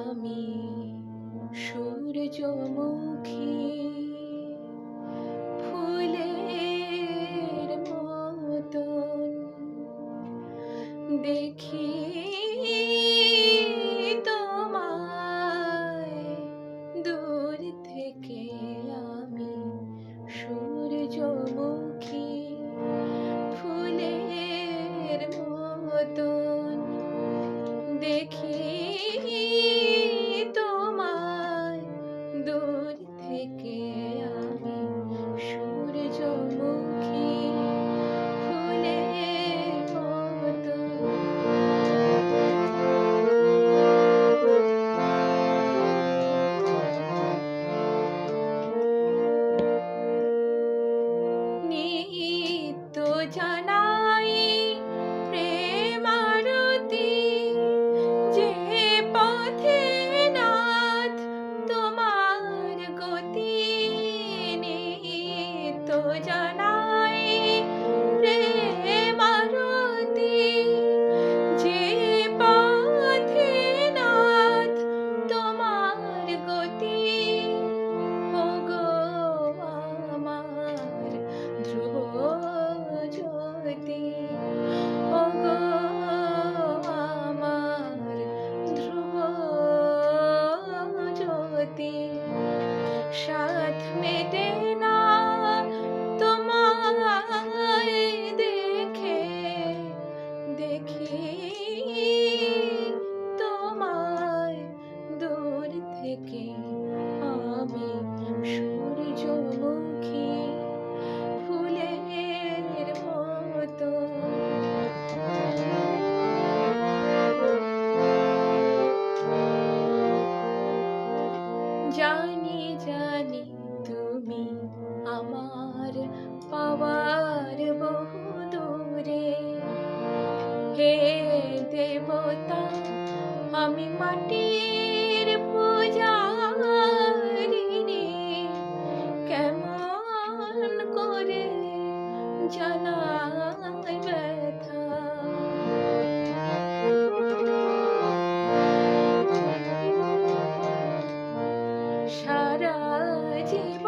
আমি সূর্যমুখী ফুলের মতন দেখি। মেটে না তোমায় দেখে দেখি তোমায় দূর থেকে আমি সূর্যমুখী ফুলের মতো। জানি জানি তুমি আমার পাওয়ার বহু দূরে। হে দেবতা, আমি মাটির পূজারিণী। কেমন করে জানাই ব্যথা। সারা জীবন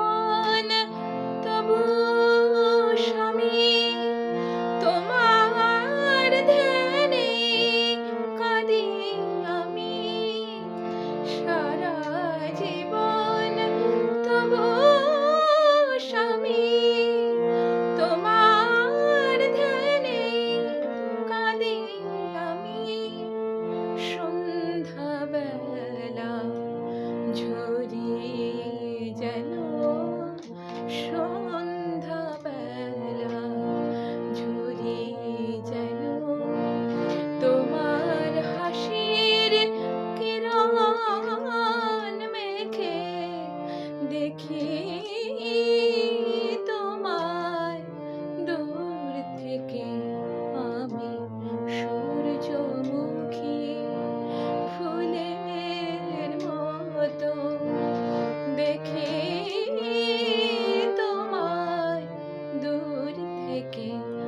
sing